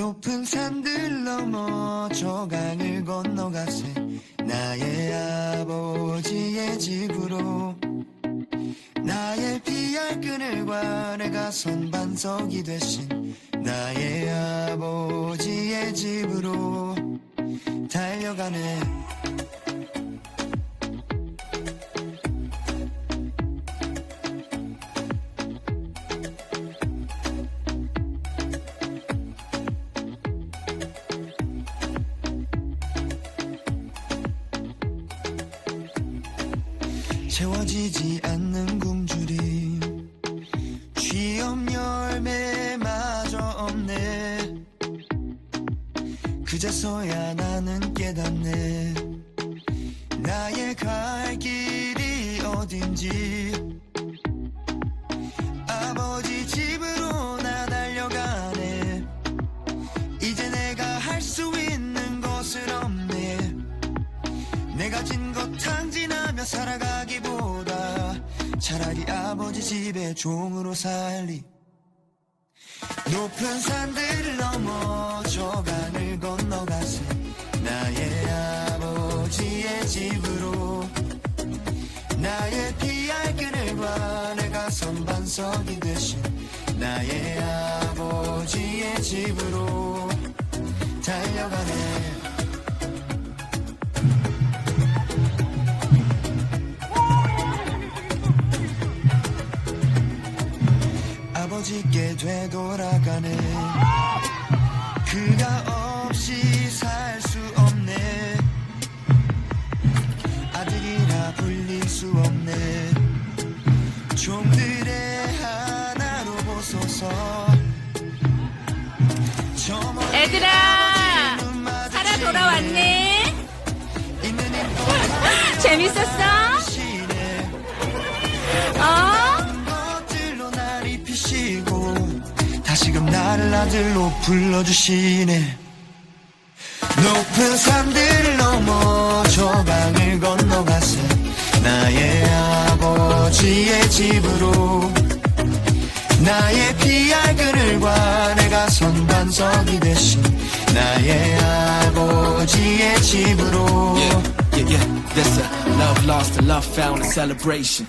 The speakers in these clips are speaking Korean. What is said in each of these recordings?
높은 산들 넘어 저 강을 건너가세 나의 아버지의 집으로. 나의 피할 그늘과 내가 선 반석이 되신 나의 아버지의 집으로 달려가네 채워지지 않는 굶주림. 취업 열매마저 없네. 그제서야 나는 깨닫네. 나의 갈 길이 어딘지. 아버지 집으로 나 달려가네. 이제 내가 할 수 있는 것은 없네. 내가 진것탕 진하며 살아가기보다 차라리 아버지 집에 종으로 살리. 높은 산들을 넘어 저 강을 건너가세. 나의 아버지의 집으로. 나의 피할 그늘과 내가 선반석이 되신 나의 아버지의 집으로 달려가네 되돌아가네 그가 없이 살 수 없네 아들이라 불릴 수 없네 종들의 하나로 보소서 애들아, 살아. 돌아왔네. 재밌었어? 다시금 나를 아들로 불러주시네. 높은 산들을 넘어 저 강을 건너가세. 나의 아버지의 집으로. 나의 피할 그늘과 내가 선반석이 되신 나의 아버지의 집으로. Yeah, yeah, yeah. That's a love lost and love found a celebration.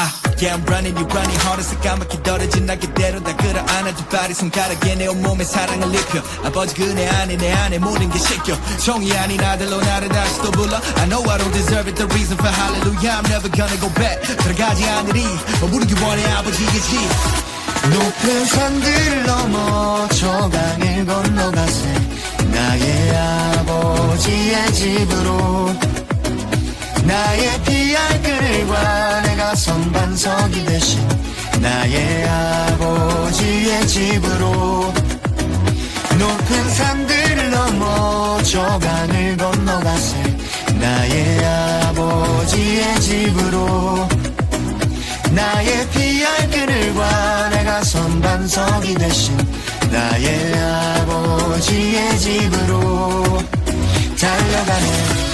ah Yeah I'm running you running hardest 까맣게 떨어진 나 그대로 다 끌어안아 두 발이 손가락에 내 온몸에 사랑을 입혀. 아버지 그네 안에 내 안에 모든 게 씻겨. 종이 아닌 아들로 나를 다시 또 불러. I know I don't deserve it the reason for hallelujah. I'm never gonna go back. 들어가지 않으리. 머무르기 원해 아버지의 집 높은 산들 넘어 저 강을 건너가세. 나의 아버지의 집으로 나의 피할 그늘과 내가 선반석이 되신 나의 아버지의 집으로 높은 산들을 넘어 저 강을 건너가세 나의 아버지의 집으로 나의 피할 그늘과 내가 선 반석이 되신 나의 아버지의 집으로 달려가네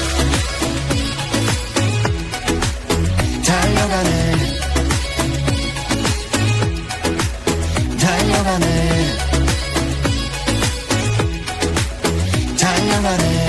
달려가네